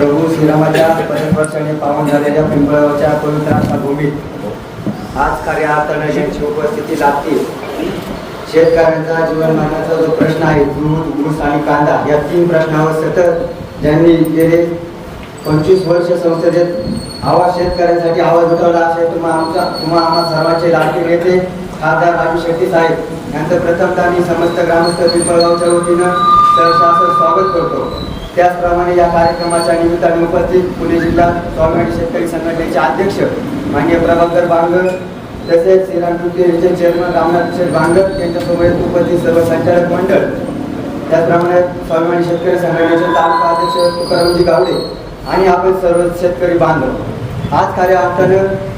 प्रभू श्रीरामाच्या परस्पर्शाने पावन झालेल्या पिंपळावरच्या पवित्र भूमीत आज कार्यार्थनाची उपस्थिती लागते शेतकऱ्यांचा जीवनमानाचा जो प्रश्न आहे दूध ऊस आणि कांदा या तीन प्रश्नावर सतत ज्यांनी गेले पंचवीस वर्ष संसदेत आवाज शेतकऱ्यांसाठी आवाज उठवला असे तुम्हा आमचा तुम्हा आम्हा सर्वांचे लाडके नेते खासदार राजू शेट्टी साहेब यांचं प्रथमतः मी समस्त ग्रामस्थ पिंपळगावच्या वतीनं सहशासन स्वागत करतो. त्याचप्रमाणे या कार्यक्रमाच्या निमित्ताने उपस्थित पुणे जिल्हा स्वाभिमानी शेतकरी संघटनेचे अध्यक्ष माननीय प्रभाकर बांगर तसेच श्रीरामकृती यांचे चेअरमन रामनाथ शेठ बांगर यांच्यासोबत उपस्थित सर्व संचालक मंडळ. त्याचप्रमाणे स्वाभिमानी शेतकरी संघटनेचे तालुका अध्यक्ष तुकारामजी गावडे आणि आपण सर्व शेतकरी बांधव. आज कार्य अर्थानं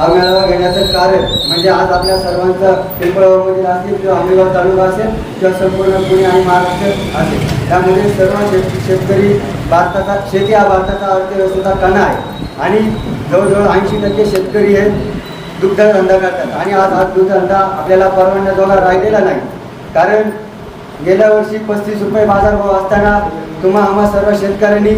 हा मेळावा घेण्याचं कारण म्हणजे आज आपल्या सर्वांचा पिंपळावमधील असेल किंवा आंबेगाव तालुका असेल किंवा संपूर्ण पुणे आणि महाराष्ट्र असेल. त्यामध्ये सर्व शेत शेतकरी भारताचा शेती हा भारताचा अर्थव्यवस्थेचा कणा आहे. आणि जवळजवळ ऐंशी टक्के शेतकरी हे दुग्धधंदा करतात. आणि आज हा दुग्धधंदा आपल्याला परवडण्याजोगा राहिलेला नाही. कारण गेल्या वर्षी पस्तीस रुपये बाजारभाव असताना तुम्हा आम्हा सर्व शेतकऱ्यांनी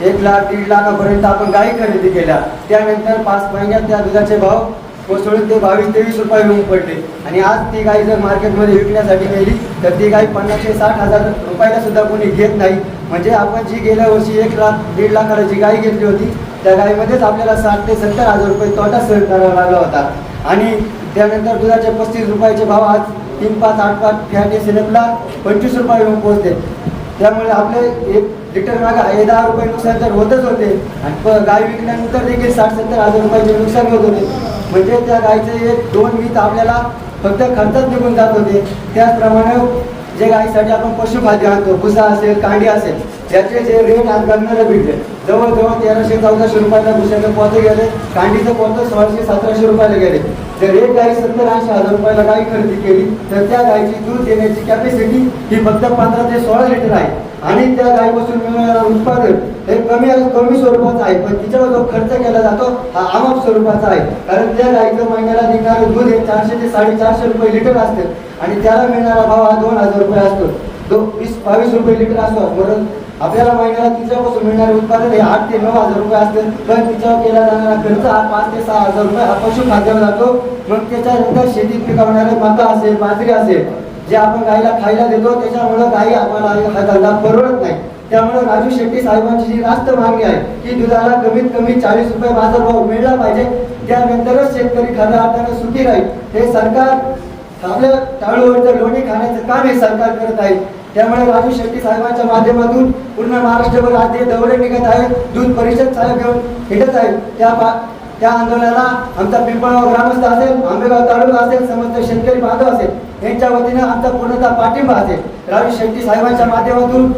एक लाख दीड लाखापर्यंत आपण गायी खरेदी केल्या. त्यानंतर पाच महिन्यात त्या दुधाचे भाव कोसळून ते बावीस तेवीस रुपये होऊन पडले. आणि आज ती गाय जर मार्केटमध्ये विकण्यासाठी गेली तर ती गाय पन्नास ते साठ हजार रुपयाला सुद्धा कोणी घेत नाही. म्हणजे आपण जी गेल्या वर्षी एक लाख दीड लाखाला जी गाय घेतली होती त्या गायीमध्येच आपल्याला साठ ते सत्तर हजार रुपये तोटा सहन करावा लागला होता. आणि त्यानंतर दुधाचे पस्तीस रुपयाचे भाव आज तीन पाच आठ पाच फॅटी सिलेपला पंचवीस रुपये होऊन पोहोचते त्यामुळे आपले एक लिटर मागा हे दहा रुपये नुकसान तर होतच होते. आणि प- गाय विकल्यानंतर देखील साठ सत्तर हजार रुपयाचे नुकसान होत होते. म्हणजे त्या गायचे एक दोन वीज आपल्याला फक्त खर्चच निघून जात होते. त्याचप्रमाणे जे गाईसाठी आपण पशुखाद्य आणतो भुसा असेल कांडी असेल त्याचे जे रेट आज भेटले. जवळजवळ तेराशे चौदाशे रुपयाला भुसाचं पोतं गेले. कांडीचं पोतं सोळाशे सतराशे रुपयाला गेले. जर एक गाई सत्तर ऐंशी हजार रुपयाला गाई खरेदी केली. तर त्या गायची दूध देण्याची कॅपॅसिटी ही फक्त पंधरा ते सोळा लिटर आहे. आणि त्या गायीपासून मिळणारं उत्पादन हे कमी कमी स्वरूपाचं आहे. पण तिच्यावर जो खर्च केला जातो हा आमाप स्वरूपाचा आहे. कारण त्या गायीचं महिन्याला निघणारं दूध हे चारशे ते साडेचारशे रुपये लिटर असते. आणि त्याला मिळणारा भाव हा दोन हजार रुपये असतो. तो वीस बावीस रुपये लिटर असतो. म्हणून आपल्याला महिन्याला तिच्यापासून मिळणारे उत्पादन हे आठ ते नऊ हजार रुपये असते. पण तिच्यावर केला जाणारा खर्च हा पाच ते सहा हजार रुपये हा पशुखाद्यावर जातो. मग त्याच्यानंतर शेतीत पिकवणारे मका असेल बाजरी असेल जे आपण गाईला खायला देतो त्याच्यामुळं गाई आपल्याला हा धंदा परवडत नाही. त्यामुळे राजू शेट्टी साहेबांची जी रास्त मागणी आहे की दुधाला कमीत कमी चाळीस रुपये बाजारभाव मिळला पाहिजे. त्यानंतरच शेतकरी खऱ्या अर्थानं सुखी राहील. हे सरकार आपल्या टाळूवरचं लोणी खाण्याचं काम हे सरकार करत आहे. त्यामुळे राजू शेट्टी साहेबांच्या माध्यमातून पूर्ण महाराष्ट्रभर आज जे दौरे निघत आहेत दूध परिषद साहेब घेऊन भेटत आहेत त्या पा त्या आंदोलनाला आमचा पिंपळगाव ग्रामस्थ असेल आंबेगाव तालुका असेल समस्त शेतकरी बांधव असेल यांच्या वतीनं आमचा पूर्णतः पाठिंबा असेल. राजू शेट्टी साहेबांच्या माध्यमातून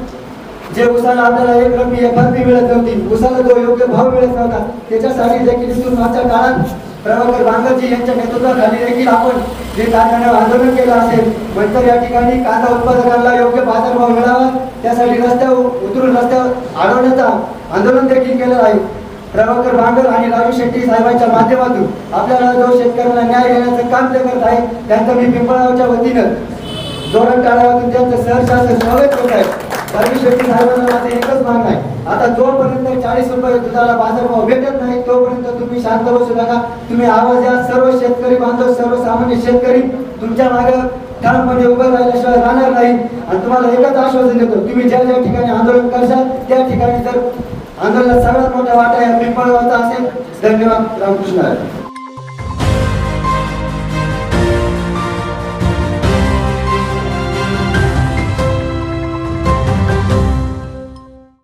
जे उसाला आपल्याला एक रकमी एक रकमी मिळत नव्हती उसाला जो योग्य भाव मिळत नव्हता त्याच्यासाठी देखील मागच्या काळात प्रभाकर बांगरजी यांच्या नेतृत्वाखाली देखील आपण जे कारखान्यावर आंदोलन केलं असेल म्हणतर या ठिकाणी कांदा उत्पादकांना योग्य बाजारभाव मिळावा त्यासाठी रस्त्यावर उतरून रस्त्यावर अडवण्याचा आंदोलन देखील केलं आहे. प्रभाकर बांगर आणि राजू शेट्टी साहेबांच्या माध्यमातून आपल्याला जो शेतकऱ्यांना न्याय देण्याचं काम ते करत आहे त्यांचं मी पिंपळगावच्या वतीनं जोरण काढावं त्यांचं सहर्ष असं स्वागत करत आहे. राजू शेट्टी साहेबांना माझं एकच मागणं आहे. आता जोपर्यंत चाळीस रुपये दुधाला बाजारभाव भेटत नाही तोपर्यंत तुम्ही शांत बसू नका. तुम्ही आवाज द्या. सर्व शेतकरी बांधव सर्वसामान्य शेतकरी तुमच्या मागे ठामपणे उभं राहिल्याशिवाय राहणार नाही. आणि तुम्हाला एकच आश्वासन देतो तुम्ही ज्या ज्या ठिकाणी आंदोलन करशाल त्या ठिकाणी जर आंदोलनात सगळ्यात मोठा वाटा या पिंपळगावचा असेल. धन्यवाद. रामकृष्ण